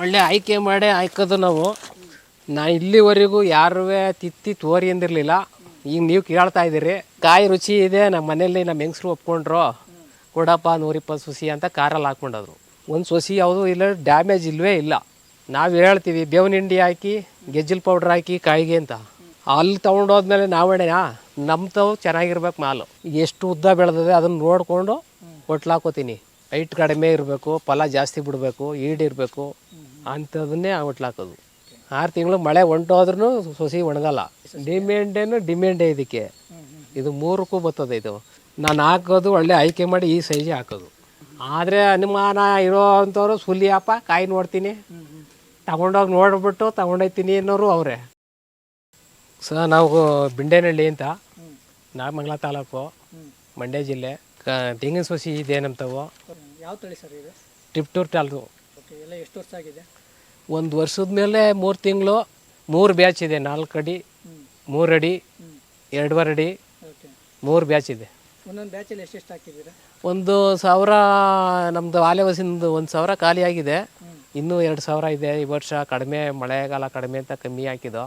ಒಳ್ಳೆ ಆಯ್ಕೆ ಮಾಡಿ ಆಯ್ಕೋದು ನಾವು. ನಾ ಇಲ್ಲಿವರೆಗೂ ಯಾರೂ ತಿತ್ತಿ ತೋರಿ ಅಂದಿರಲಿಲ್ಲ. ಈಗ ನೀವು ಕೇಳ್ತಾ ಇದ್ದೀರಿ. ಕಾಯಿ ರುಚಿ ಇದೆ ನಮ್ಮ ಮನೇಲಿ ನಮ್ಮ ಹೆಂಗಸ್ರು ಒಪ್ಕೊಂಡ್ರು. ಕೊಡಪ್ಪ ನೂರಿಪ್ಪತ್ತು ಸೊಸಿ ಅಂತ ಕಾರಲ್ಲಿ ಹಾಕ್ಕೊಂಡದ್ರು. ಒಂದು ಸೊಸಿ ಯಾವುದು ಇಲ್ಲ ಡ್ಯಾಮೇಜ್ ಇಲ್ಲವೇ ಇಲ್ಲ. ನಾವು ಹೇಳ್ತೀವಿ ಬೇವಿನ ಹಿಂಡಿ ಹಾಕಿ ಗೆಜ್ಜಲ್ ಪೌಡ್ರ್ ಹಾಕಿ ಕಾಯಿಗೆ ಅಂತ. ಅಲ್ಲಿ ತೊಗೊಂಡೋದ್ಮೇಲೆ ನಾವೇಣೆಯಾ ನಮ್ಮ ತಾವು ಚೆನ್ನಾಗಿರ್ಬೇಕು ಮಾಲು. ಎಷ್ಟು ಉದ್ದ ಬೆಳೆದಿದೆ ಅದನ್ನು ನೋಡಿಕೊಂಡು ಹೊಟ್ಲಾಕೋತೀನಿ ಹೈಟ್ ಕಡಿಮೆ ಇರಬೇಕು ಫಲ ಜಾಸ್ತಿ ಬಿಡಬೇಕು ಈಡಿರಬೇಕು ಅಂಥದನ್ನೇ ಹೊಟ್ಲಾಕೋದು ಆರು ತಿಂಗಳು ಮಳೆ ಹೊಂಟೋದ್ರೂ ಸೊಸಿ ಒಣಗಲ್ಲ. ಡಿಮ್ಯಾಂಡೇನು ಡಿಮ್ಯಾಂಡೇ ಇದಕ್ಕೆ. ಇದು ಮೂರಕ್ಕೂ ಬರ್ತದೆ ಇದು. ನಾನು ಹಾಕೋದು ಒಳ್ಳೆ ಆಯ್ಕೆ ಮಾಡಿ ಈ ಸೈಜ್ ಹಾಕೋದು. ಆದರೆ ಅನುಮಾನ ಇರೋ ಅಂಥವ್ರು ಸುಲಿಯಪ್ಪ ಕಾಯಿ ನೋಡ್ತೀನಿ. ತಗೊಂಡೋಗಿ ನೋಡ್ಬಿಟ್ಟು ತಗೊಂಡೋಗ್ತೀನಿ ಅನ್ನೋರು ಅವರೇ. ಸರ್ ನಾವು ಬಿಂಡೇನಹಳ್ಳಿ ಅಂತ ನಾಗಮಂಗಲ ತಾಲೂಕು ಮಂಡ್ಯ ಜಿಲ್ಲೆ ಕ ತೆಂಗಿನ ಸೊಸಿ ಇದೇನಂತವೋ ನಮ್ತವು ಯಾವ ತಳಿ ಸರ್ ಇದು? ಟಿಪ್ಟೂರ್ ಟಾಲ್ದು ಎಲ್ಲ ಎಷ್ಟು ವರ್ಷ ಆಗಿದೆ? ಒಂದು ವರ್ಷದ ಮೇಲೆ ಮೂರು ತಿಂಗಳು ಮೂರು ಬ್ಯಾಚ್ ಇದೆ ನಾಲ್ಕು ಅಡಿ ಮೂರು ಅಡಿ ಎರಡೂವರೆ ಅಡಿ ಓಕೆ. ಮೂರು ಬ್ಯಾಚ್ ಇದೆ. ಒಂದೊಂದು ಬ್ಯಾಚಲ್ಲಿ ಎಷ್ಟೆಷ್ಟು ಹಾಕಿದ್ದೀರಾ? ಒಂದು ಸಾವಿರ ನಮ್ಮದು ಆಲೆವಸಿಂದು ಒಂದು ಸಾವಿರ ಖಾಲಿ ಆಗಿದೆ. ಇನ್ನೂ ಎರಡು ಸಾವಿರ ಇದೆ ಈ ವರ್ಷ ಕಡಿಮೆ ಮಳೆಗಾಲ ಕಡಿಮೆ ಅಂತ ಕಮ್ಮಿ ಹಾಕಿದ್ದು.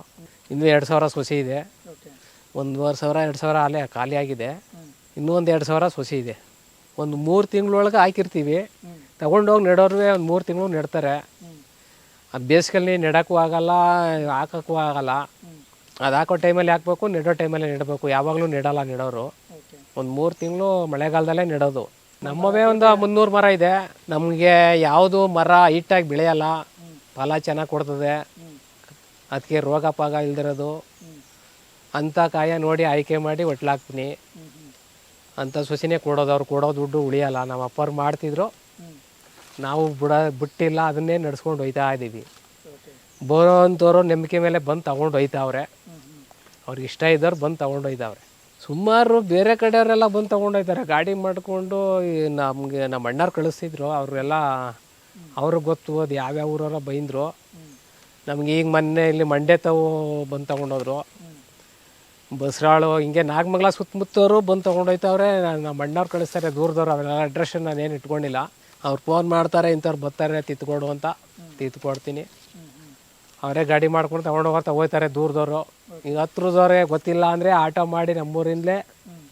ಇನ್ನೂ ಎರಡು ಸಾವಿರ ಸೊಸೆ ಇದೆ. ಓಕೆ. ಒಂದೂವರೆ ಸಾವಿರ ಎರಡು ಸಾವಿರ ಆಲೆ ಖಾಲಿ ಆಗಿದೆ. ಇನ್ನೂ ಒಂದು ಎರಡು ಸಾವಿರ ಸೊಸೆ ಇದೆ. ಒಂದು ಮೂರು ತಿಂಗಳೊಳಗೆ ಹಾಕಿರ್ತೀವಿ. ತಗೊಂಡೋಗಿ ನೆಡೋರ್ವೆ ಒಂದು ಮೂರು ತಿಂಗಳು ನೆಡ್ತಾರೆ. ಬೇಸಿಗೆಲ್ಲಿ ನೆಡೋಕ್ಕೂ ಆಗಲ್ಲ ಹಾಕೋಕ್ಕೂ ಆಗಲ್ಲ. ಅದು ಹಾಕೋ ಟೈಮಲ್ಲಿ ಹಾಕ್ಬೇಕು ನೆಡೋ ಟೈಮಲ್ಲಿ ನೆಡಬೇಕು. ಯಾವಾಗಲೂ ನೆಡಲ್ಲ ನೆಡೋರು. ಒಂದು ಮೂರು ತಿಂಗಳು ಮಳೆಗಾಲದಲ್ಲೇ ನೆಡೋದು. ನಮ್ಮವೇ ಒಂದು ಮುನ್ನೂರು ಮರ ಇದೆ. ನಮಗೆ ಯಾವುದು ಮರ ಹಿಟ್ಟಾಗಿ ಬೆಳೆಯಲ್ಲ ಫಲ ಚೆನ್ನಾಗಿ ಕೊಡ್ತದೆ. ಅದಕ್ಕೆ ರೋಗ ಪಾಗ ಇಲ್ದಿರೋದು. ಅಂಥ ಕಾಯ ನೋಡಿ ಆಯ್ಕೆ ಮಾಡಿ ಒಟ್ಲಾಕ್ತೀನಿ. ಅಂಥ ಸೊಸಿನೇ ಕೊಡೋದು. ಅವ್ರು ಕೊಡೋ ದುಡ್ಡು ಉಳಿಯಲ್ಲ. ನಮ್ಮ ಅಪ್ಪರು ಮಾಡ್ತಿದ್ರು. ನಾವು ಬಿಡ ಬಿಟ್ಟಿಲ್ಲ, ಅದನ್ನೇ ನಡ್ಸ್ಕೊಂಡು ಹೋಯ್ತಾ ಇದ್ದೀವಿ. ಓಕೆ ಬರೋ ಅಂಥವ್ರು ನಂಬಿಕೆ ಮೇಲೆ ಬಂದು ತಗೊಂಡು ಹೋಯ್ತಾವ್ರೆ. ಅವ್ರಿಗೆ ಇಷ್ಟ ಇದ್ದವ್ರು ಬಂದು ತಗೊಂಡು ಹೋಯ್ತಾವ್ರೆ. ಸುಮಾರು ಬೇರೆ ಕಡೆಯವರೆಲ್ಲ ಬಂದು ತಗೊಂಡು ಹೋಯ್ತಾರೆ. ಗಾಡಿ ಮಾಡಿಕೊಂಡು ನಮಗೆ, ನಮ್ಮ ಅಣ್ಣವ್ರು ಕಳಿಸ್ತಿದ್ರು. ಅವರೆಲ್ಲ ಅವ್ರಿಗೆ ಗೊತ್ತು, ಅದು ಯಾವ್ಯಾವ ಊರವರ ಬೈಂದರು. ನಮ್ಗೆ ಈಗ ಮೊನ್ನೆ ಇಲ್ಲಿ ಮಂಡ್ಯ ತಾವು ಬಂದು ತೊಗೊಂಡೋದ್ರು ಬಸ್ರಾಳು, ಹಿಂಗೆ ನಾಗಮಂಗಲ ಸುತ್ತಮುತ್ತವರು ಬಂದು ತೊಗೊಂಡೋಯ್ತವ್ರೆ ನಮ್ಮ ಅಣ್ಣವ್ರು ಕಳಿಸ್ತಾರೆ ದೂರದವ್ರು. ಅವೆಲ್ಲ ಅಡ್ರೆಸ್ ನಾನು ಏನು ಇಟ್ಕೊಂಡಿಲ್ಲ. ಅವ್ರು ಫೋನ್ ಮಾಡ್ತಾರೆ ಇಂಥವ್ರು ಬರ್ತಾರೆ ತಿತ್ಕೊಡು ಅಂತ ತಿತ್ಕೊಡ್ತೀನಿ. ಅವರೇ ಗಾಡಿ ಮಾಡ್ಕೊಂಡು ತೊಗೊಂಡು ಹೋಗ್ತಾ ಹೋಗ್ತಾರೆ ದೂರದವರು. ಈಗ ಹತ್ರದವ್ರೆ ಗೊತ್ತಿಲ್ಲ ಅಂದರೆ ಆಟೋ ಮಾಡಿ ನಮ್ಮೂರಿಂದಲೇ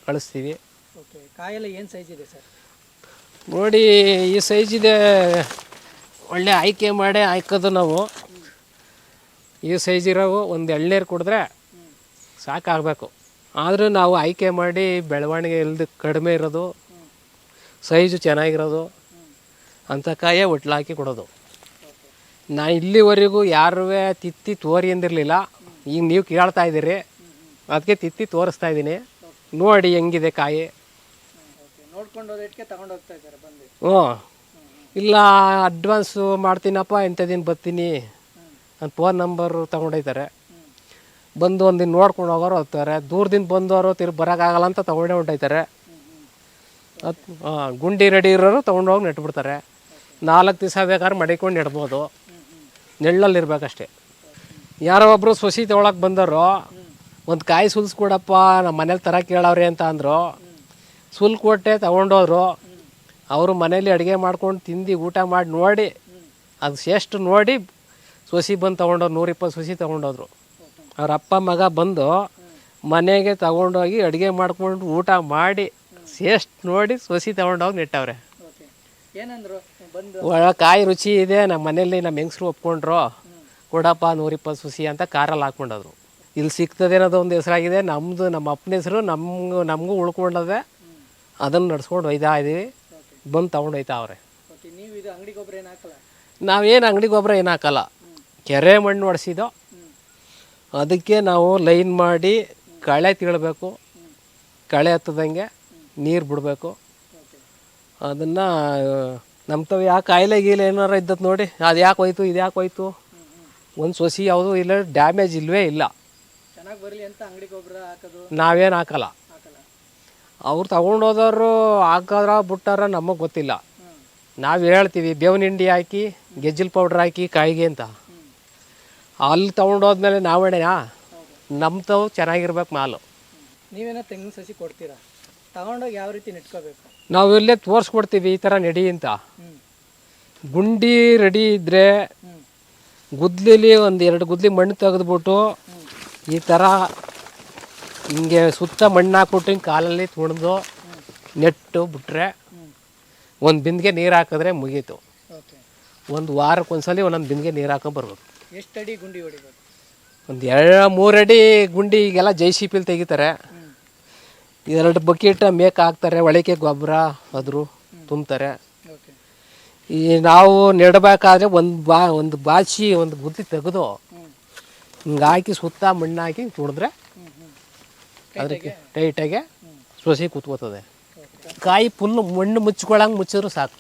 ಕಳಿಸ್ತೀವಿ. ಓಕೆ ಕಾಯೆಲ್ಲ ಏನು ಸೈಜ್ ಇದೆ ಸರ್? ನೋಡಿ ಈ ಸೈಜ್ ಇದೆ ಒಳ್ಳೆ ಆಯ್ಕೆ ಮಾಡಿ ಆಯ್ಕೋದು ನಾವು. ಈ ಸೈಜ್ ಇರೋವು ಒಂದು ಎಳ್ನೀರು ಕುಡಿದ್ರೆ ಸಾಕಾಗಬೇಕು. ಆದರೂ ನಾವು ಆಯ್ಕೆ ಮಾಡಿ ಬೆಳವಣಿಗೆ ಇಲ್ದು ಕಡಿಮೆ ಇರೋದು ಸೈಜು ಚೆನ್ನಾಗಿರೋದು. ಅಂಥ ಕಾಯೇ ಒಟ್ಲಾಕಿ ಕೊಡೋದು. ನಾ ಇಲ್ಲಿವರೆಗೂ ಯಾರೂ ತಿತ್ತಿ ತೋರಿ ಅಂದಿರಲಿಲ್ಲ. ಈಗ ನೀವು ಕೇಳ್ತಾ ಇದ್ದೀರಿ. ಅದಕ್ಕೆ ತಿತ್ತಿ ತೋರಿಸ್ತಾ ಇದ್ದೀನಿ. ನೋಡಿ ಹೆಂಗಿದೆ ಕಾಯಿ. ಹ್ಞೂ. ಇಲ್ಲ ಅಡ್ವಾನ್ಸು ಮಾಡ್ತೀನಪ್ಪ ಇಂಥ ದಿನ ಬರ್ತೀನಿ. ನನ್ನ ಫೋನ್ ನಂಬರು ತೊಗೊಂಡೋಯ್ತಾರೆ. ಬಂದು ಒಂದು ದಿನ ನೋಡ್ಕೊಂಡು ಹೋಗೋರು ಹೋಗ್ತಾರೆ. ದೂರದಿಂದ ಬಂದವರು ತಿರ್ಗಿ ಬರೋಕ್ಕಾಗಲ್ಲ ಅಂತ ತೊಗೊಂಡೇ ಹೊಂಟೋಯ್ತಾರೆ. ಅದು ಗುಂಡಿ ರೆಡಿ ಇರೋರು ತೊಗೊಂಡೋಗಿ ನೆಟ್ಬಿಡ್ತಾರೆ. ನಾಲ್ಕು ದಿವಸ ಬೇಕಾದ್ರೆ ಮಡಿಕೊಂಡು ಇಡ್ಬೋದು. ನೆಳ್ಳಲ್ಲಿ ಇರ್ಬೇಕಷ್ಟೇ ಯಾರೋ ಒಬ್ಬರು ಸೊಸಿ ತೊಗೊಳಕ್ಕೆ ಬಂದರು, ಒಂದು ಕಾಯಿ ಸುಲ್ಸ್ಕೊಡಪ್ಪ ನಮ್ಮ ಮನೇಲಿ ತರ ಕೇಳವ್ರಿ ಅಂತ ಅಂದರು. ಸುಲ್ ಕೊಟ್ಟೆ ತಗೊಂಡೋದ್ರು. ಅವರು ಮನೇಲಿ ಅಡುಗೆ ಮಾಡ್ಕೊಂಡು ತಿಂದು ಊಟ ಮಾಡಿ ನೋಡಿ, ಅದು ಎಷ್ಟು ನೋಡಿ ಸೊಸಿ ಬಂದು ತೊಗೊಂಡೋರು ನೂರಿಪ್ಪತ್ತು ಸೊಸಿ ತೊಗೊಂಡೋದ್ರು. ಅವ್ರ ಅಪ್ಪ ಮಗ ಬಂದು ಮನೆಗೆ ತಗೊಂಡೋಗಿ ಅಡುಗೆ ಮಾಡ್ಕೊಂಡು ಊಟ ಮಾಡಿ ಸೇಸ್ಟ್ ನೋಡಿ ಸೊಸಿ ತೊಗೊಂಡೋಗಿ ನೆಟ್ಟವ್ರೆ. ಏನಂದ್ರು? ಬಂದು. ಒಳ ಕಾಯಿ ರುಚಿ ಇದೆ ನಮ್ಮ ಮನೇಲಿ ನಮ್ಮ ಹೆಂಗಸ್ರು ಒಪ್ಕೊಂಡ್ರು. ಕೊಡಪ್ಪ ನೂರಿಪ್ಪತ್ತು ಸುಸಿ ಅಂತ ಕಾರಲ್ಲಿ ಹಾಕ್ಕೊಂಡೋದ್ರು ಇಲ್ಲಿ ಸಿಗ್ತದೆ ಅನ್ನೋದು ಒಂದು ಹೆಸರಾಗಿದೆ ನಮ್ಮದು ನಮ್ಮ ಅಪ್ಪನ ಹೆಸರು ನಮಗೂ ನಮಗೂ ಉಳ್ಕೊಂಡದೆ ಅದನ್ನು ನಡ್ಸ್ಕೊಂಡು ಒಯ್ತಾ ಇದ್ದೀವಿ ಬಂದು ತೊಗೊಂಡು ಹೋಯ್ತಾ ಅವ್ರೆ. ನೀವು ಇದು ಅಂಗಡಿ ಗೊಬ್ಬರ ಏನು ಹಾಕಲ್ಲ? ನಾವೇನು ಅಂಗಡಿ ಗೊಬ್ಬರ ಏನು ಹಾಕಲ್ಲ. ಕೆರೆ ಮಣ್ಣು ಒಡಿಸಿದೋ ಅದಕ್ಕೆ ನಾವು ಲೈನ್ ಮಾಡಿ ಕಳೆ ತಿಳ್ಬೇಕು. ಕಳೆ ಹತ್ತದಂಗೆ ನೀರು ಬಿಡಬೇಕು. ಅದನ್ನು ನಮ್ಮ ತಾವು ಯಾಕೆ ಕಾಯಿಲೆ ಗೀಲೆ ಏನಾರ ಇದ್ದದ್ದು ನೋಡಿ. ಅದು ಯಾಕೆ ಹೋಯ್ತು ಇದು ಯಾಕೆ ಹೋಯ್ತು? ಒಂದು ಸೊಸಿ ಯಾವುದು ಇಲ್ಲ ಡ್ಯಾಮೇಜ್ ಇಲ್ಲವೇ ಇಲ್ಲ. ನಾವೇನು ಹಾಕಲ್ಲ. ಅವ್ರು ತಗೊಂಡೋದವರು ಹಾಕದ್ರ ಬಿಟ್ಟಾರ ನಮಗೆ ಗೊತ್ತಿಲ್ಲ. ನಾವು ಹೇಳ್ತೀವಿ ಬೇವಿನ ಹಿಂಡಿ ಹಾಕಿ ಗೆಜ್ಜಲ್ ಪೌಡ್ರ್ ಹಾಕಿ ಕಾಯಿಗೆ ಅಂತ. ಅಲ್ಲಿ ತೊಗೊಂಡೋದ್ಮೇಲೆ ನಾವೇಣೆಯಾ ನಮ್ಮ ತಾವು ಚೆನ್ನಾಗಿರ್ಬೇಕು ಮಾಲು. ನೀವೇನ ತೆಂಗಿನ ಸಸಿ ಕೊಡ್ತೀರಾ? ತಗೊಂಡೋಗಿ ಯಾವ ರೀತಿ ನೆಟ್ಕೋಬೇಕು? ನಾವು ಇಲ್ಲೇ ತೋರಿಸ್ಕೊಡ್ತೀವಿ ಈ ಥರ ನಡಿ ಅಂತ. ಗುಂಡಿ ರೆಡಿ ಇದ್ದರೆ ಗುದ್ಲಿಲಿ ಒಂದು ಎರಡು ಗುದ್ಲಿ ಮಣ್ಣು ತೆಗೆದ್ಬಿಟ್ಟು ಈ ಥರ ಹಿಂಗೆ ಸುತ್ತ ಮಣ್ಣು ಹಾಕ್ಬಿಟ್ಟು ಹಿಂಗೆ ಕಾಲಲ್ಲಿ ತುಣಿದು ನೆಟ್ಟು ಬಿಟ್ರೆ ಒಂದು ಬಿಂದಿಗೆ ನೀರು ಹಾಕಿದ್ರೆ ಮುಗೀತು. ಓಕೆ. ಒಂದು ವಾರಕ್ಕೆ ಒಂದ್ಸಲಿ ಒಂದೊಂದು ಬಿಂದಿಗೆ ನೀರು ಹಾಕೋ ಬರ್ಬೇಕು. ಎಷ್ಟು ಅಡಿ ಗುಂಡಿ ಹೊಡಿಬೇಕು? ಒಂದು ಎರಡು ಮೂರು ಅಡಿ ಗುಂಡಿ ಈಗೆಲ್ಲ ಜೈ ಸಿ ಪಿಲ್ ತೆಗಿತಾರೆ. ಎರಡು ಬಕೆಟ್ ಮೇಕ್ ಹಾಕ್ತಾರೆ ಒಳಕ್ಕೆ ಗೊಬ್ಬರ ಅದ್ರು ತುಂಬ್ತಾರೆ. ಈ ನಾವು ನೆಡಬೇಕಾದ್ರೆ ಒಂದು ಬಾ ಒಂದು ಬಾಚಿ ಒಂದು ಗುದ್ದಿ ತೆಗೆದು ಹಿಂಗೆ ಹಾಕಿ ಸುತ್ತ ಮಣ್ಣು ಹಾಕಿ ಹ್ಞೂ ಅದಕ್ಕೆ ಟೈಟಾಗೆ ಸೊಸಿ ಕೂತ್ಕೋತದೆ ಕಾಯಿ ಫುಲ್ ಮಣ್ಣು ಮುಚ್ಕೊಳ್ಳಂಗೆ ಮುಚ್ಚಿದ್ರು ಸಾಕು.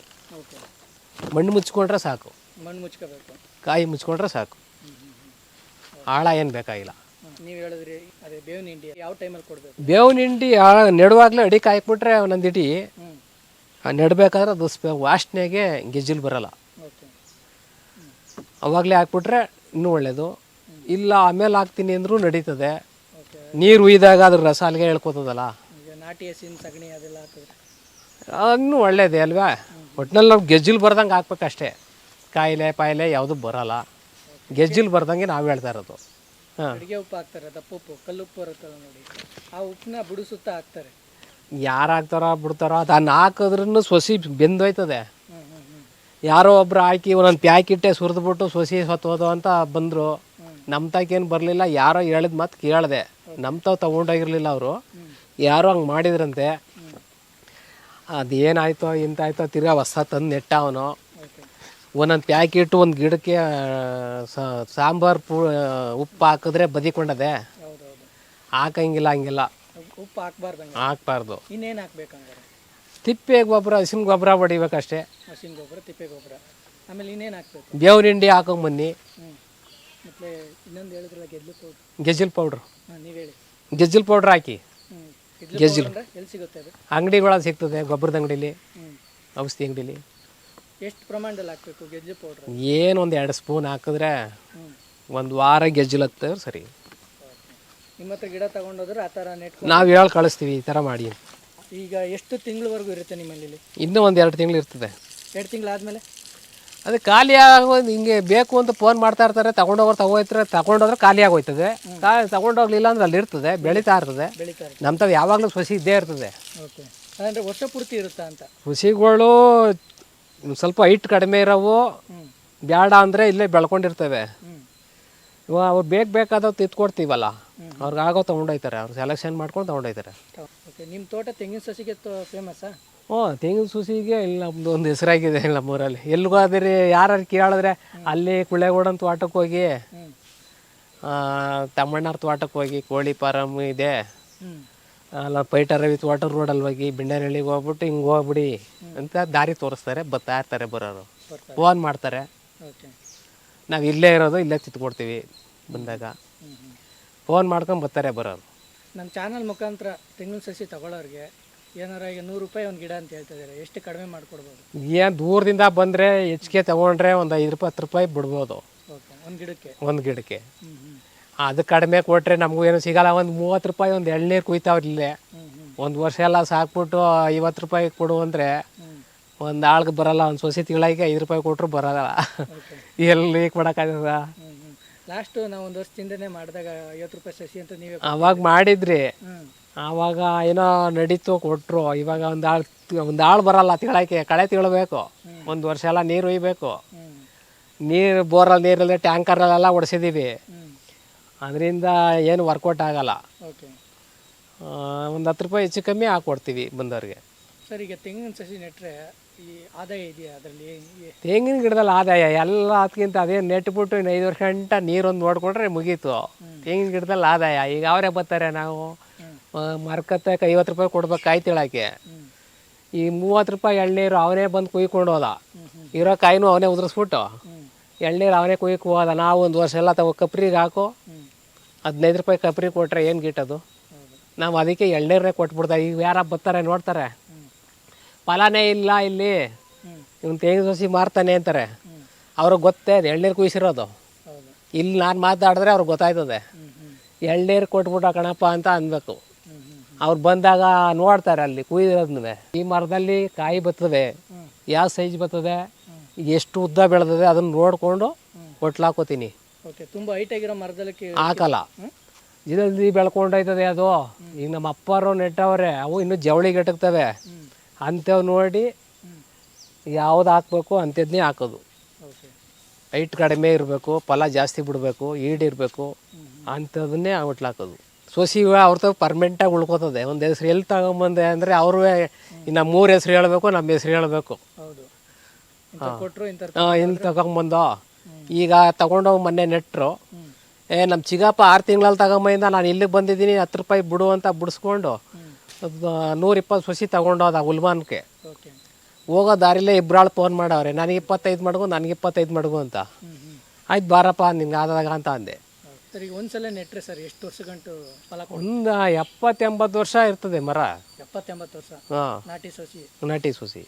ಮಣ್ಣು ಮುಚ್ಕೊಂಡ್ರೆ ಸಾಕು. ಮಣ್ಣು ಮುಚ್ಕೋಬೇಕು. ಕಾಯಿ ಮುಚ್ಕೊಂಡ್ರೆ ಸಾಕು. ಆಳ ಏನು ಬೇಕಾಗಿಲ್ಲ. ನೀವು ಹೇಳಿದ್ರಿ ಅದೇ ಬೇವಿನ ಹಿಂಡಿ ಯಾವ ಟೈಮಲ್ಲಿ ಕೊಡಬೇಕು? ಬೇವಿನ ಹಿಂಡಿ ಆ- ನೆಡುವಾಗಲೇ ಅಡಿಕೆ ಹಾಕ್ಬಿಟ್ರೆ ಒಂದೊಂದು ಇಡಿ ನೆಡ್ಬೇಕಾದ್ರೆ ಅದು ಸ್ಪ ವಾಸನೆಗೆ ಗೆಜ್ಜಿಲ್ ಬರಲ್ಲ. ಓಕೆ. ಅವಾಗಲೇ ಹಾಕ್ಬಿಟ್ರೆ ಇನ್ನೂ ಒಳ್ಳೇದು. ಇಲ್ಲ ಆಮೇಲೆ ಹಾಕ್ತೀನಿ ಅಂದರೂ ನಡೀತದೆ. ಓಕೆ. ನೀರು ಉಯ್ದಾಗ ಅದ್ರ ರಸ ಅಲ್ಲಿಗೆ ಹೇಳ್ಕೊತದಲ್ಲ? ಈಗ ನಾಟಿ ಹಸಿನ ಸಗಣಿ ಅದೆಲ್ಲ ಹಾಕಿದ್ರೆ? ಇನ್ನೂ ಒಳ್ಳೇದೇ ಅಲ್ವಾ? ಒಟ್ನಲ್ಲಿ ನಾವು ಗೆಜ್ಜಿಲ್ ಬರ್ದಂಗೆ ಹಾಕ್ಬೇಕಷ್ಟೇ. ಕಾಯಿಲೆ ಪಾಯಿಲೆ ಯಾವುದು ಬರಲ್ಲ. ಗೆಜ್ಜಿಲ್ ಬರ್ದಂಗೆ ನಾವು ಹೇಳ್ತಾ ಇರೋದು. ಅಡುಗೆ ಉಪ್ಪು ಹಾಕ್ತಾರೆ ದಪ್ಪ ಉಪ್ಪು ಕಲ್ಲುಪ್ಪು ಬರುತ್ತಲ್ಲ ನೋಡಿ. ಆ ಉಪ್ಪನ್ನ ಬಿಡಿಸುತ್ತ ಸುತ್ತ ಹಾಕ್ತಾರೆ. ಯಾರು ಹಾಕ್ತಾರೋ ಬಿಡ್ತಾರೋ ಅದನ್ನ ಹಾಕಿದ್ರೂ ಸೊಸಿ ಬೆಂದೋಯ್ತದೆ. ಯಾರೋ ಒಬ್ರು ಹಾಕಿ ಒಂದೊಂದು ಪ್ಯಾಕಿಟ್ಟೆ ಸುರಿದ್ಬಿಟ್ಟು ಸೊಸಿ ಸತ್ತೋದು ಅಂತ ಬಂದರು ನಮ್ಮ ತಾಕೇನು ಬರಲಿಲ್ಲ ಯಾರೋ ಹೇಳಿದ ಮತ್ತೆ ಕೇಳಿದೆ. ನಮ್ಮ ತಾವು ತೊಗೊಂಡೋಗಿರಲಿಲ್ಲ ಅವರು. ಯಾರೋ ಹಂಗೆ ಮಾಡಿದ್ರಂತೆ. ಅದೇನಾಯ್ತೋ ಇಂತಾಯ್ತೋ ತಿರ್ಗಾ ಹೊಸ ತಂದು ನೆಟ್ಟ ಅವನು ಒಂದೊಂದು ಪ್ಯಾಕೆಟ್ ಒಂದು ಗಿಡಕ್ಕೆ ಸಾಂಬಾರ್ ಪು ಉಪ್ಪು ಹಾಕಿದ್ರೆ ಬದಿಕೊಂಡದೆ. ಹಾಕಂಗಿಲ್ಲ ಹಂಗಿಲ್ಲ. ಉಪ್ಪು ಹಾಕ್ಬಾರ್ದು ಹಾಕ್ಬಾರ್ದು. ಇನ್ನೇನು ಹಾಕ್ಬೇಕು ಹಂಗಾರೆ ತಿಪ್ಪೆ ಗೊಬ್ಬರ ಹಸಿನ ಗೊಬ್ಬರ ಹೊಡಿಬೇಕಷ್ಟೇ. ಹಸಿನ ಗೊಬ್ಬರ ತಿಪ್ಪೆ ಗೊಬ್ಬರ. ಆಮೇಲೆ ಇನ್ನೇನು ಹಾಕ್ಬೇಕು? ಬೇವ್ರ ಹಿಂಡಿ ಹಾಕೊಂಡ್ ಬನ್ನಿ. ಮತ್ತೆ ಇನ್ನೊಂದು ಹೇಳಿದ್ರಲ್ಲ ಗೆಜ್ಜಲ್ ಪೌಡ್ರ್. ಗೆಜ್ಜಲ್ ಪೌಡ್ರು. ನೀವು ಹೇಳಿ. ಗೆಜ್ಜಲ್ ಪೌಡ್ರ್ ಹಾಕಿ. ಗೆಜ್ಜಲ್ ಎಲ್ಲಿ ಸಿಗುತ್ತೆ ಅದು? ಅಂಗಡಿಗಳಲ್ಲಿ ಸಿಗ್ತದೆ ಗೊಬ್ಬರದ ಅಂಗಡಿಲಿ ಔಷಧಿ ಅಂಗಡಿಲಿ. ಎಷ್ಟು ಪ್ರಮಾಣದಲ್ಲಿ ಹಾಕ್ಬೇಕು ಗೆಜ್ಜು ಪೌಡ್ರ್ ಏನು ಒಂದು ಎರಡು ಸ್ಪೂನ್ ಹಾಕಿದ್ರೆ ಒಂದು ವಾರ ಗೆಜ್ಜಿಲ್ ಸರಿ. ನಿಮ್ಮ ಹತ್ರ ಗಿಡ ತಗೊಂಡೋದ್ರೆ ಆ ಥರ ನೆಟ್ ನಾವು ಹೇಳಿ ಕಳಿಸ್ತೀವಿ ಈ ಥರ ಮಾಡಿ ಈಗ ಎಷ್ಟು ತಿಂಗಳವರೆಗೂ ಇರುತ್ತೆ ನಿಮ್ಮಲ್ಲಿ ಇನ್ನೂ ಒಂದು ಎರಡು ತಿಂಗಳು ಇರ್ತದೆ. ಎರಡು ತಿಂಗಳಾದಮೇಲೆ? ಅದು ಖಾಲಿ ಆಗೋದು ಹಿಂಗೆ ಬೇಕು ಅಂತ ಫೋನ್ ಮಾಡ್ತಾ ಇರ್ತಾರೆ ತಗೊಂಡೋಗೋರು ತಗೋಯ್ತಾರೆ ತಗೊಂಡೋದ್ರೆ ಖಾಲಿ ಆಗೋಯ್ತದೆ. ತಗೊಂಡೋಗ್ಲಿಲ್ಲ ಅಂದ್ರೆ ಅಲ್ಲಿ ಇರ್ತದೆ ಬೆಳೀತಾ ಇರ್ತದೆ. ಬೆಳೀತಾ ನಮ್ಮ ತಾವು ಯಾವಾಗಲೂ ಸಸಿ ಇದ್ದೇ ಇರ್ತದೆ. ಓಕೆ ಅಂದರೆ ವರ್ಷ ಪೂರ್ತಿ ಇರುತ್ತಾ ಅಂತ? ಸಸಿಗಳು ಸ್ವಲ್ಪ ಹೈಟ್ ಕಡಿಮೆ ಇರೋವು ಬೇಡ ಅಂದರೆ ಇಲ್ಲೇ ಬೆಳ್ಕೊಂಡಿರ್ತವೆ. ಇವಾಗ ಅವ್ರು ಬೇಕು ಬೇಕಾದವು ತಿತ್ಕೊಡ್ತೀವಲ್ಲ ಅವ್ರಿಗೆ ಆಗೋ ತೊಗೊಂಡೋಯ್ತಾರೆ ಅವ್ರು ಸೆಲೆಕ್ಷನ್ ಮಾಡ್ಕೊಂಡು ತೊಗೊಂಡೋಯ್ತಾರೆ. ಓಕೆ ನಿಮ್ಮ ತೋಟ ತೆಂಗಿನ ಸಸಿಗೆ ಫೇಮಸ್ ಹ್ಞೂ ತೆಂಗಿನ ಸಸಿಗೆ ಇಲ್ಲಿ ನಮ್ದು ಒಂದು ಹೆಸರಾಗಿದೆ ನಮ್ಮೂರಲ್ಲಿ. ಎಲ್ಲಿಗಾದ್ರೆ ಯಾರು ಕೇಳಿದ್ರೆ ಅಲ್ಲಿ ಕುಳೆಗೌಡನ ತೋಟಕ್ಕೆ ಹೋಗಿ ತಮ್ಮಣ್ಣವ್ರ ತೋಟಕ್ಕೆ ಹೋಗಿ ಕೋಳಿ ಫಾರಮ್ ಇದೆ. ಅಲ್ಲ ಪೈಟ ವಾಟರ್ ರೋಡ್ ಅಲ್ವಾ ಹೋಗಿ ಬಿಂಡನಹಳ್ಳಿಗೆ ಹೋಗ್ಬಿಟ್ಟು ಹಿಂಗೆ ಹೋಗ್ಬಿಡಿ ಅಂತ ದಾರಿ ತೋರಿಸ್ತಾರೆ ಬರ್ತಾ ಇರ್ತಾರೆ ಬರೋರು ಫೋನ್ ಮಾಡ್ತಾರೆ. ಓಕೆ. ನಾವು ಇಲ್ಲೇ ಇರೋದು ಇಲ್ಲೇ ಕಿತ್ಕೊಡ್ತೀವಿ ಬಂದಾಗ. ಫೋನ್ ಮಾಡ್ಕೊಂಡು ಬರ್ತಾರೆ ಬರೋರು. ನಮ್ಮ ಚಾನಲ್ ಮುಖಾಂತರ ತೆಂಗಿನ ಸಸಿ ತಗೊಳ್ಳೋರಿಗೆ ಏನಾರ ಈಗ ನೂರು ರೂಪಾಯಿ ಒಂದು ಗಿಡ ಅಂತ ಹೇಳ್ತಾ ಇದ್ದಾರೆ ಎಷ್ಟು ಕಡಿಮೆ ಮಾಡ್ಕೊಡ್ಬೋದು? ಏನು ದೂರದಿಂದ ಬಂದರೆ ಹೆಚ್ಚಿಗೆ ತಗೊಂಡ್ರೆ ಒಂದು ಐದು ರೂಪಾಯಿ ಹತ್ತು ರೂಪಾಯಿ ಬಿಡ್ಬೋದು. ಒಂದು ಗಿಡಕ್ಕೆ? ಒಂದು ಗಿಡಕ್ಕೆ. ಅದು ಕಡಿಮೆ ಕೊಟ್ಟರೆ ನಮಗೂ ಏನು ಸಿಗಲ್ಲ. ಒಂದು ಮೂವತ್ತು ರೂಪಾಯಿ ಒಂದು ಎಳ್ನೀರು ಕುಯ್ತಾವ್ರ ಇಲ್ಲೇ ಹ್ಞೂ ಹ್ಞೂ ಒಂದು ವರ್ಷ ಎಲ್ಲ ಸಾಕ್ಬಿಟ್ಟು ಐವತ್ತು ರೂಪಾಯಿ ಕೊಡು ಅಂದರೆ ಒಂದು ಆಳ್ಗೆ ಬರಲ್ಲ. ಒಂದು ಸೊಸೆ ತಿಂಗಳಿಗೆ ಐದು ರೂಪಾಯಿ ಕೊಟ್ಟರು ಬರಲ್ಲ. ಎಲ್ಲಿ ಕೊಡೋಕ್ಕಾಗದ ಲಾಸ್ಟು ನಾವು ಒಂದು ವರ್ಷದಿಂದನೇ ಮಾಡಿದಾಗ ಐವತ್ತು ರೂಪಾಯಿ ಸಸಿ ಅಂತ ನೀವೇ ಅವಾಗ ಮಾಡಿದ್ರಿ. ಆವಾಗ ಏನೋ ನಡೀತು ಕೊಟ್ಟರು ಇವಾಗ ಒಂದು ಆಳು ಒಂದು ಆಳು ಬರಲ್ಲ ತಿಳಕ್ಕೆ ಕಳೆ ತಿಳಬೇಕು ಒಂದು ವರ್ಷ ಎಲ್ಲ ನೀರು ಒಯ್ಬೇಕು. ನೀರು ಬೋರಲ್ಲಿ ನೀರಿಲ್ಲದೆ ಟ್ಯಾಂಕರಲ್ಲೆಲ್ಲ ಹೊಡ್ಸಿದ್ದೀವಿ ಹ್ಞೂ ಅದರಿಂದ ಏನು ವರ್ಕೌಟ್ ಆಗಲ್ಲ. ಓಕೆ ಒಂದು ಹತ್ತು ರೂಪಾಯಿ ಹೆಚ್ಚು ಕಮ್ಮಿ ಹಾಕ್ಕೊಡ್ತೀವಿ ಬಂದವ್ರಿಗೆ. ಸರ್ ಈಗ ತೆಂಗಿನ ಸಸಿ ನೆಟ್ಟರೆ ಈ ಆದಾಯ ಇದೆಯಾ ಅದರಲ್ಲಿ? ತೆಂಗಿನ ಗಿಡದಲ್ಲಿ ಆದಾಯ ಎಲ್ಲ ಅದಕ್ಕಿಂತ ಅದೇ ನೆಟ್ಬಿಟ್ಟು ಇನ್ನು ಐದು ವರ್ಷ ಗಂಟ ನೀರೊಂದು ನೋಡ್ಕೊಂಡ್ರೆ ಮುಗೀತು. ತೆಂಗಿನ ಗಿಡದಲ್ಲಿ ಆದಾಯ ಈಗ ಅವರೇ ಬರ್ತಾರೆ ನಾವು. ಮರ್ಕತ್ತಕ್ಕೆ ಐವತ್ತು ರೂಪಾಯಿ ಕೊಡ್ಬೇಕು ಕಾಯಿ ತಿಳಕ್ಕೆ ಈ ಮೂವತ್ತು ರೂಪಾಯಿ ಎಳ್ನೀರು ಅವನೇ ಬಂದು ಕುಯ್ಕೊಂಡು ಹೋದ. ಇರೋ ಕಾಯಿನೂ ಅವನೇ ಉದುರಿಸ್ಬಿಟ್ಟು. ಎಳ್ನೀರು ಅವನೇ ಕುಯ್ಕೋದ ಹೋದ. ನಾವು ಒಂದು ವರ್ಷ ಎಲ್ಲ ತಗೋ ಕಪ್ರಿಗೆ ಹಾಕು. ಹದಿನೈದು ರೂಪಾಯಿ ಕಪ್ರಿ ಕೊಟ್ರೆ ಏನು ಗಿಟ್ಟದು ಅದು? ನಾವು ಅದಕ್ಕೆ ಎಳ್ನೀರನ್ನೇ ಕೊಟ್ಬಿಡ್ತಾರೆ ಈಗ ಯಾರ ಬರ್ತಾರೆ ನೋಡ್ತಾರೆ. ಫಲನೇ ಇಲ್ಲ ಇಲ್ಲಿ. ಇವನು ತೆಂಗಿನ ಸಸಿ ಮಾರ್ತಾನೆ ಅಂತಾರೆ. ಅವ್ರಿಗೆ ಗೊತ್ತೇ ಅದು ಎಳ್ನೀರು ಕುಯ್ಸಿರೋದು. ಇಲ್ಲಿ ನಾನು ಮಾತಾಡಿದ್ರೆ ಅವ್ರಿಗೆ ಗೊತ್ತಾಯ್ತದೆ. ಎಳ್ನೀರು ಕೊಟ್ಬಿಟ್ಟ ಕಣಪ್ಪ ಅಂತ ಅನ್ಬೇಕು. ಅವ್ರು ಬಂದಾಗ ನೋಡ್ತಾರೆ ಅಲ್ಲಿ ಕುಯ್ದಿರೋದ್ನೇ ಈ ಮರದಲ್ಲಿ ಕಾಯಿ ಬರ್ತದೆ. ಯಾವ ಸೈಜ್ ಬರ್ತದೆ? ಎಷ್ಟು ಉದ್ದ ಬೆಳೆದಿದೆ ಅದನ್ನು ನೋಡಿಕೊಂಡು ಹ್ಞೂ ಒಟ್ಲಾಕೋತೀನಿ ಓಕೆ ತುಂಬ ಹೈಟ್ ಆಗಿರೋ ಮರದಲ್ಲಕ್ಕೆ ಹಾಕಲ್ಲ ಬೆಳ್ಕೊಂಡೋಯ್ತದೆ ಅದು. ಈಗ ನಮ್ಮ ಅಪ್ಪರು ನೆಟ್ಟವ್ರೆ ಅವು ಇನ್ನೂ ಜವಳಿ ಗಟಕ್ತವೆ. ಅಂಥವು ನೋಡಿ ಯಾವ್ದು ಹಾಕ್ಬೇಕು ಅಂಥದ್ನೇ ಹಾಕೋದು. ಹೈಟ್ ಕಡಿಮೆ ಇರಬೇಕು ಫಲ ಜಾಸ್ತಿ ಬಿಡಬೇಕು ಈಡಿರಬೇಕು ಅಂಥದನ್ನೇ ಹಾಕೋದು. ಸೊಸಿ ಅವ್ರ ಪರ್ಮನೆಂಟ್ ಪರ್ಮನೆಂಟಾಗಿ ಉಳ್ಕೋತದೆ. ಒಂದು ಹೆಸ್ರು ಎಲ್ಲಿ ತಗೊಂಬಂದೆ ಅಂದರೆ ಅವರು ಇನ್ನು ಮೂರು ಹೆಸ್ರು ಹೇಳಬೇಕು ನಮ್ಮ ಹೆಸ್ರು ಹೇಳಬೇಕು. ಇಂಥ ಇಲ್ಲಿ ತಗೊಂಬಂದು? ಈಗ ತಗೊಂಡೋಗಿ ಮೊನ್ನೆ ನೆಟ್ಟರು ಏ ನಮ್ಮ ಚಿಗಪ್ಪ ಆರು ತಿಂಗಳಲ್ಲಿ ತಗೊಂಬಂದ ನಾನು ಇಲ್ಲಿಗೆ ಬಂದಿದ್ದೀನಿ ಹತ್ತು ರೂಪಾಯಿ ಬಿಡು ಅಂತ ಬಿಡಿಸ್ಕೊಂಡು ನೂರಿಪ್ಪತ್ತು ಸೊಸಿ ತಗೊಂಡೋದ ಉಲ್ಮಾನ್ಗೆ. ಹೋಗೋ ದಾರಿಲೇ ಇಬ್ಬರಾಳು ಫೋನ್ ಮಾಡವ್ರೆ ನನಗೆ ಇಪ್ಪತ್ತೈದು ಮಡಗು ನನಗೆ ಇಪ್ಪತ್ತೈದು ಮಡಗು ಅಂತ. ಆಯ್ತು ಬಾರಪ್ಪ ನಿನ್ಗೆ ಆದಾಗ ಅಂತ ಅಂದೆ. ಒಂದ್ಸಲ ನೆಟ್ರೆ ಸರ್ ಎಷ್ಟು ವರ್ಷ ಗಂಟು ಫಲ ಒಂದು ಎಪ್ಪತ್ತೆಂಬತ್ತು ವರ್ಷ ಇರ್ತದೆ ಮರ. ಎಪ್ಪತ್ತೆಂಬತ್ತು ವರ್ಷ? ಹಾಂ. ನಾಟಿ ಸೊಸಿ? ನಾಟಿ ಸೊಸಿ.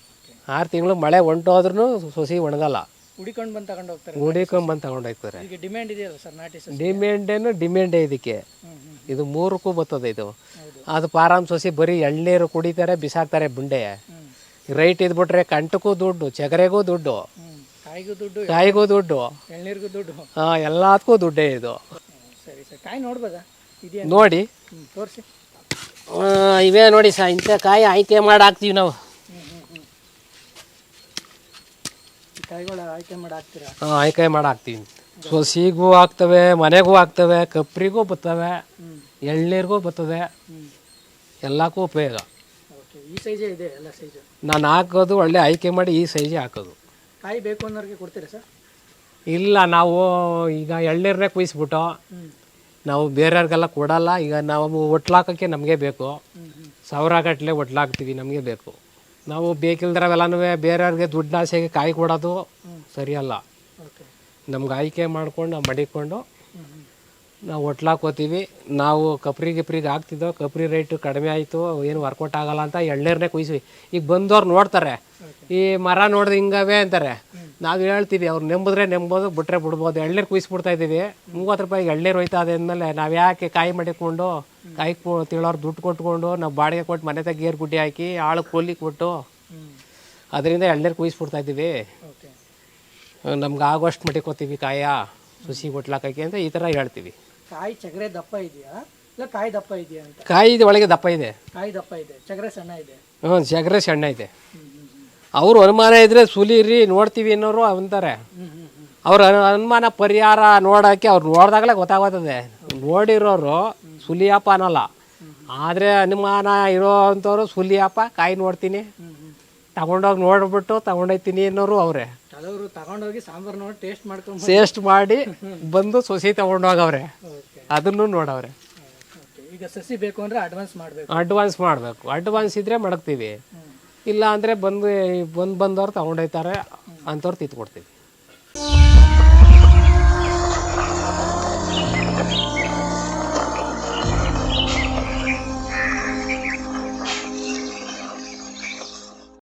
ಆರು ತಿಂಗಳು ಮಳೆ ಹೊಂಟೋದ್ರೂ ಸೊಸಿ ಒಣಗಲ್ಲ. ಹುಡಿಕೊಂಡು ಬಂದು ತಗೊಂಡು ಹೋಗ್ತಾರೆ ಡಿಮ್ಯಾಂಡ್ ಬಂದು ತಗೊಂಡೋಗ್ತಾರೆ ಈಗ ಡಿಮ್ಯಾಂಡ್ ಇದೆಯಲ್ಲ ಸರ್ ನಾಟಿ ಸೊಸಿ ಡಿಮ್ಯಾಂಡೇನು ಡಿಮ್ಯಾಂಡೇ ಇದಕ್ಕೆ? ಇದು ಮೂರಕ್ಕೂ ಬರ್ತದೆ ಇದು. ಅದು ಪಾರಾಮ್ ಸೊಸಿ ಬರೀ ಎಳ್ನೀರು ಕುಡಿತಾರೆ ಬಿಸಾಕ್ತಾರೆ ಬುಂಡೆ. ರೈಟ್ ಇದ್ಬಿಟ್ರೆ ಕಂಟಕ್ಕೂ ದುಡ್ಡು ಚಗರೆಗೂ ದುಡ್ಡು. ಕಾಯಿಗೂ ದುಡ್ಡು ಕಾಯಿಗೂ ದುಡ್ಡು. ಎಳ್ನೀರಿಗೂ ದುಡ್ಡು. ಹಾಂ ಎಲ್ಲದಕ್ಕೂ ದುಡ್ಡೇ ಇದು. ಸರಿ ಸರ್. ಕಾಯಿ ನೋಡ್ಬೋದಾ? ಇದೆಯಾ? ನೋಡಿ. ತೋರಿಸಿ. ಇವೇ ನೋಡಿ ಸರ್ ಇಂಥ ಕಾಯಿ ಆಯ್ಕೆ ಮಾಡಿ ಹಾಕ್ತೀವಿ ನಾವು ಹ್ಞೂ ಹ್ಞೂ ಹ್ಞೂ ಈ ಕಾಯಿಗಳು ಆಯ್ಕೆ ಮಾಡಿ ಹಾಕ್ತೀರಾ ಆ, ಆಯ್ಕೆ ಮಾಡಿ ಹಾಕ್ತೀವಿ ಸೊಸಿಗೂ ಹಾಕ್ತವೆ ಮನೆಗೂ ಹಾಕ್ತವೆ ಕಪ್ರಿಗೂ ಬರ್ತವೆ ಎಳ್ನೀರಿಗೂ ಬರ್ತದೆ. ಎಲ್ಲಕ್ಕೂ ಉಪಯೋಗ. ಓಕೆ ಈ ಸೈಜೇ ಇದೆ ಎಲ್ಲ ಸೈಜು? ನಾನು ಹಾಕೋದು ಒಳ್ಳೆ ಆಯ್ಕೆ ಮಾಡಿ ಈ ಸೈಜೇ ಹಾಕೋದು. ಕಾಯಿ ಬೇಕು ಅನ್ನೋರಿಗೆ ಕೊಡ್ತೀರಾ ಸರ್? ಇಲ್ಲ ನಾವು ಈಗ ಎಳ್ನೀರನ್ನೇ ಕುಯಿಸ್ಬಿಟ್ಟು ನಾವು ಬೇರೆಯವ್ರಿಗೆಲ್ಲ ಕೊಡಲ್ಲ ಈಗ ನಾವು ಒಟ್ಲಾಕೋಕ್ಕೆ ನಮಗೆ ಬೇಕು. ಸಾವಿರ ಗಟ್ಟಲೆ ಒಟ್ಲಾಕ್ತೀವಿ ನಮಗೆ ಬೇಕು. ನಾವು ಬೇಕಿಲ್ದ್ರವೆಲ್ಲನೂ ಬೇರೆಯವ್ರಿಗೆ ದುಡ್ಡು ಆಸೆಗೆ ಕಾಯಿ ಕೊಡೋದು ಸರಿಯಲ್ಲ. ನಮ್ಗೆ ಆಯ್ಕೆ ಮಾಡ್ಕೊಂಡು ನಾವು ಮಡಿಕೊಂಡು ನಾವು ಒಟ್ಲಾಕೋತೀವಿ. ನಾವು ಕಪ್ರಿ ಗಿಪ್ರಿಗೆ ಹಾಕ್ತಿದ್ದೋ ಕಪ್ರಿ ರೇಟು ಕಡಿಮೆ ಆಯಿತು ಏನು ವರ್ಕೌಟ್ ಆಗಲ್ಲ ಅಂತ ಎಳ್ನೀರನ್ನೇ ಕುಯ್ಸಿವಿ ಈಗ ಬಂದವ್ರು ನೋಡ್ತಾರೆ. ಈ ಮರ ನೋಡಿದ್ರೆ ಹಿಂಗವೇ ಅಂತಾರೆ. ನಾವು ಹೇಳ್ತೀವಿ ಅವ್ರು ನೆಂಬಿದ್ರೆ ನೆಂಬೋದು ಬಿಟ್ಟರೆ ಬಿಡ್ಬೋದು ಎಳ್ನೀರು ಕುಯ್ಸ್ಬಿಡ್ತಾ ಇದ್ದೀವಿ ಮೂವತ್ತು ರೂಪಾಯಿಗೆ ಎಳ್ನೀರು ಹೋಯ್ತಾ ಅದೇ ಅಂದಮೇಲೆ ನಾವು ಯಾಕೆ ಕಾಯಿ ಮಡಿಕೊಂಡು ಕಾಯಿ ಕೊ ತಿಳೋರು ದುಡ್ಡು ಕೊಟ್ಕೊಂಡು ನಾವು ಬಾಡಿಗೆ ಕೊಟ್ಟು ಮನೆ ಗೇರ್ ಗೇರು ಗುಡ್ಡಿ ಹಾಕಿ ಆಳು ಕೂಲಿ ಕೊಟ್ಟು ಅದರಿಂದ ಎಳ್ನೀರು ಕುಯ್ಸ್ಬಿಡ್ತಾ ಇದ್ದೀವಿ ಓಕೆ. ನಮ್ಗೆ ಆಗೋಷ್ಟು ಮಡಿಕೋತೀವಿ ಕಾಯ ಸುಸಿ ಕೊಟ್ಲಾಕಿ ಅಂತ ಈ ಥರ ಹೇಳ್ತೀವಿ. ಕಾಯಿ ಚಗರೆ ದಪ್ಪ ಇದೆಯಾ? ಇಲ್ಲ ಕಾಯಿ ದಪ್ಪ ಇದೆಯಾ ಕಾಯಿ ಇದು ಒಳಗೆ ದಪ್ಪ ಇದೆ. ಕಾಯಿ ದಪ್ಪ ಇದೆ. ಚಗರೆ ಸಣ್ಣ ಇದೆ. ಹ್ಞೂ ಚಗರೆ ಸಣ್ಣ ಹ್ಞೂ ಅವ್ರು ಅನುಮಾನ ಇದ್ರೆ ಸುಲಿರಿ ನೋಡ್ತೀವಿ ಅನ್ನೋರು ಅಂತಾರೆ. ಅವ್ರು ಅನುಮಾನ ಪರಿಹಾರ ನೋಡೋಕ್ಕೆ ಅವ್ರು ನೋಡಿದಾಗಲೇ ಗೊತ್ತಾಗೋತದೆ. ನೋಡಿರೋರು ಸುಲಿಯಪ್ಪ ಅನ್ನಲ್ಲ. ಆದರೆ ಅನುಮಾನ ಇರೋ ಅಂಥವ್ರು ಸುಲಿಯಪ್ಪ ಕಾಯಿ ನೋಡ್ತೀನಿ. ತಗೊಂಡೋಗಿ ನೋಡ್ಬಿಟ್ಟು ತಗೊಂಡೋಗ್ತೀನಿ ಅನ್ನೋರು ಅವರೇ. ಕೆಲವರು ತಗೊಂಡೋಗಿ ಸಾಂಬಾರು ನೋಡಿ ಟೇಸ್ಟ್ ಮಾಡ್ಕೊಂಡು ಟೇಸ್ಟ್ ಮಾಡಿ ಬಂದು ಸೊಸಿ ತಗೊಂಡೋಗವ್ರೆ. ಅದನ್ನು ನೋಡವ್ರೆ. ಈಗ ಸಸಿ ಬೇಕು ಅಂದ್ರೆ ಅಡ್ವಾನ್ಸ್ ಮಾಡಬೇಕು. ಅಡ್ವಾನ್ಸ್ ಮಾಡಬೇಕು. ಅಡ್ವಾನ್ಸ್ ಇದ್ರೆ ಮಡಗ್ತೀವಿ. ಇಲ್ಲ ಅಂದರೆ ಬಂದು ಬಂದು ಬಂದವ್ರು ತೊಗೊಂಡೋಗ್ತಾರೆ ಅಂಥವ್ರು ತಿತ್ಕೊಡ್ತೀವಿ